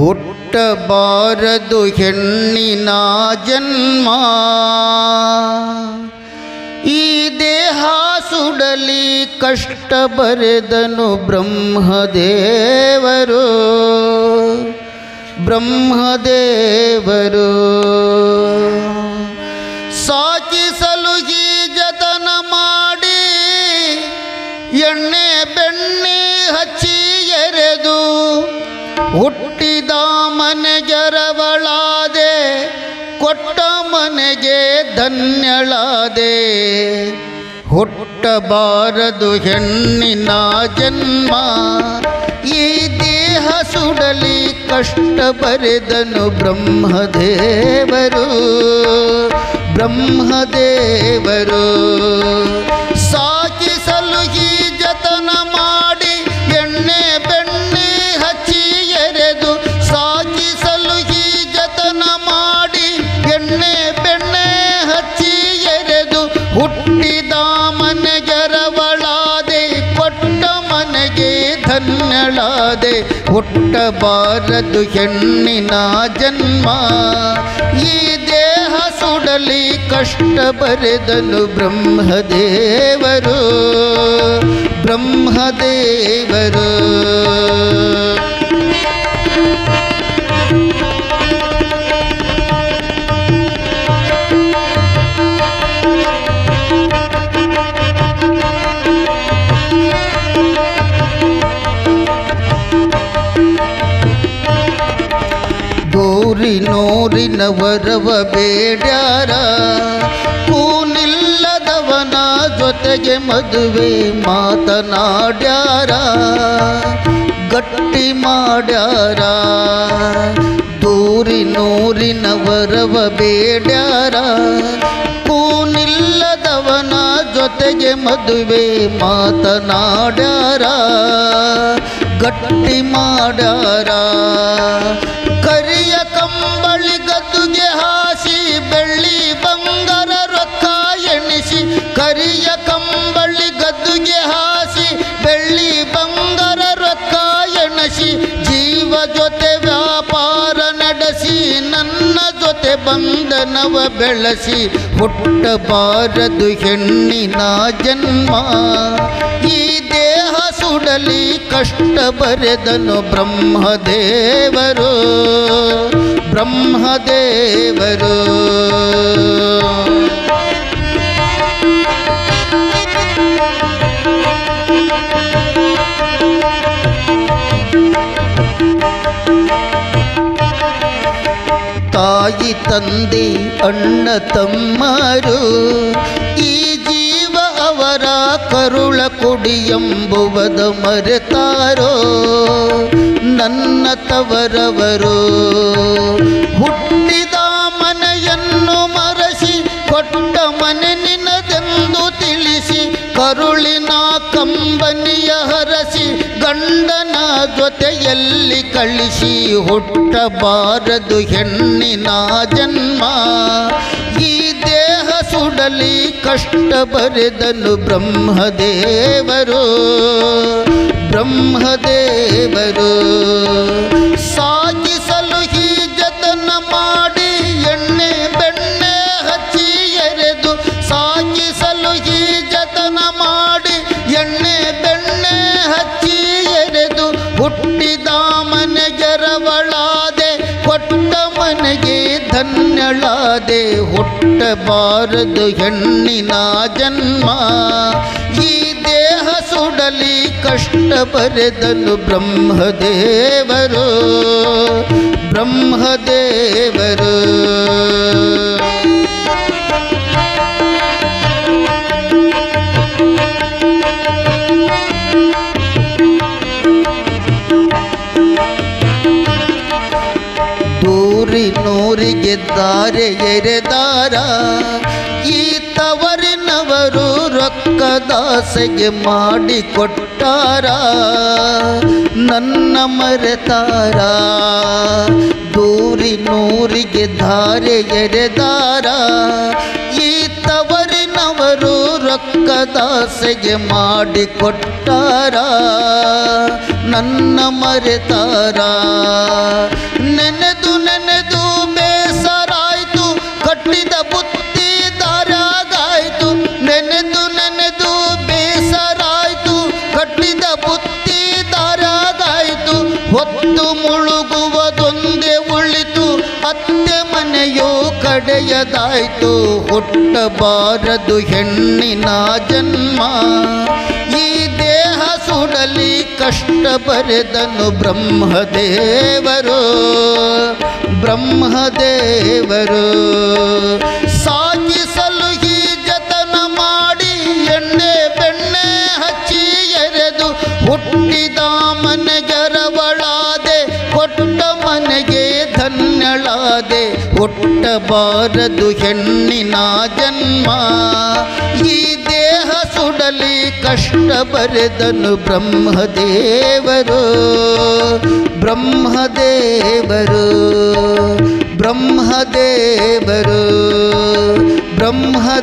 ಹುಟ್ಟಬಾರದು ಹೆಣ್ಣಿನ ಜನ್ಮ. ಈ ದೇಹ ಸುಡಲಿ ಕಷ್ಟ ಬರೆದನು ಬ್ರಹ್ಮದೇವರು. ಬ್ರಹ್ಮದೇವರು. ಸಾಕಿಸಲು ಈ ಜತನ ಮಾಡಿ ಎಣ್ಣೆ ಬೆಣ್ಣೆ ಹಚ್ಚಿ ಎರೆದು ಹುಟ್ಟಿದ ಕೊಟ್ಟ ಮನೆಗೆ ಧನ್ಯಳಾದೆ. ಹುಟ್ಟಬಾರದು ಹೆಣ್ಣಿನ ಜನ್ಮ. ಈ ದೇಹ ಸುಡಲಿ ಕಷ್ಟ ಬರೆದನು ಬ್ರಹ್ಮದೇವರು. ಬ್ರಹ್ಮದೇವರು. ಸಾಕಿಸಲು ಹುಟ್ಟಿದ ಮನೆಗರವಳಾದೆ ಕೊಟ್ಟ ಮನೆಗೆ ಧನ್ಯಳಾದೆ ಹುಟ್ಟಬಾರದು ಹೆಣ್ಣಿನ ಜನ್ಮ. ಈ ದೇಹ ಸುಡಲಿ ಕಷ್ಟ ಬರೆದನು ಬ್ರಹ್ಮದೇವರು ಬ್ರಹ್ಮದೇವರು. ನೋರಿನ ವರವ ಬೇಡ್ಯಾರ? ಕೂನಿಲ್ಲದವನ ಜೊತೆಗೆ ಮದುವೆ ಮಾತನಾಡ್ಯಾರ? ಗಟ್ಟಿ ಮಾಡ್ಯಾರ? ದೂರಿ ನೂರಿನ ವರವ ಬೇಡ್ಯಾರ? ಕೂನಿಲ್ಲದವನ ಜೊತೆಗೆ ಮದುವೆ ಮಾತನಾಡ್ಯಾರ? ಗಟ್ಟಿ ಮಾಡ್ಯಾರ? ಕರಿಯ ಜೊತೆ ಬಂಧನವ ಬೆಳೆಸಿ ಹುಟ್ಟಬಾರದು ಹೆಣ್ಣಿನ ಜನ್ಮ. ಈ ದೇಹ ಸುಡಲಿ ಕಷ್ಟ ಬರೆದನು ಬ್ರಹ್ಮದೇವರು. ಬ್ರಹ್ಮದೇವರು. ತಂದೆ ಅಣ್ಣ ತಮ್ಮರು, ಈ ಜೀವ ಅವರ ಕರುಳ ಕೊಡಿ ಎಂಬುವದ ಮರೆತಾರೋ? ನನ್ನ ತವರವರು, ಹುಟ್ಟಿದ ಮನೆಯನ್ನು ಮರಸಿ, ಕೊಟ್ಟ ಮನೆ ನಿನದೆಂದು ತಿಳಿಸಿ, ಕರುಳಿನ ಕಂಬನಿಯ ಹರಸಿ ಗಂಡನ ಜೊತೆಯಲ್ಲಿ ಕಳಿಸಿ ಹುಟ್ಟಬಾರದು ಹೆಣ್ಣಿನ ಜನ್ಮ. ಈ ದೇಹ ಸುಡಲಿ ಕಷ್ಟ ಬರೆದನು ಬ್ರಹ್ಮದೇವರು. ಬ್ರಹ್ಮದೇವರು ಸಾಗಿಸಲು ಹುಟ್ಟಿದ ಮನೆಗೆರವಳಾದೆ ಕೊಟ್ಟ ಮನೆಗೆ ಧನ್ಯಳಾದೆ ಹುಟ್ಟಬಾರದು ಹೆಣ್ಣಿನ ಜನ್ಮ. ಈ ದೇಹ ಸುಡಲಿ ಕಷ್ಟ ಬರೆದನು ಬ್ರಹ್ಮದೇವರು ಬ್ರಹ್ಮದೇವರು. ದಾರೆ ಎರೆದಾರ. ಈ ತವರಿನವರು ರೊಕ್ಕದಾಸೆಗೆ ಮಾಡಿ ಕೊಟ್ಟಾರ ನನ್ನ ಮರೆತಾರ. ದೂರಿ ನೂರಿಗೆ ಧಾರೆ ಎರೆದಾರ. ಈ ತವರಿನವರು ರೊಕ್ಕದಾಸೆಗೆ ಮಾಡಿಕೊಟ್ಟಾರ. ನನ್ನ ಮರೆತಾರ. ನೆನೆದು ನೆನೆದು ಕಡೆಯದಾಯ್ತು ಹುಟ್ಟಬಾರದು ಹೆಣ್ಣಿನ ಜನ್ಮ. ಈ ದೇಹ ಸುಡಲಿ ಕಷ್ಟ ಬರೆದನು ಬ್ರಹ್ಮದೇವರು ಬ್ರಹ್ಮದೇವರು. ಸಾಗಿಸಲು ಧನ್ಯಳಾದೆ ಹುಟ್ಟಬಾರದು ಹೆಣ್ಣಿನ ಜನ್ಮ. ಈ ದೇಹ ಸುಡಲಿ ಕಷ್ಟ ಬರೆದನು ಬ್ರಹ್ಮದೇವರು. ಬ್ರಹ್ಮದೇವರು ಬ್ರಹ್ಮದೇವರು ಬ್ರಹ್ಮದೇವರು.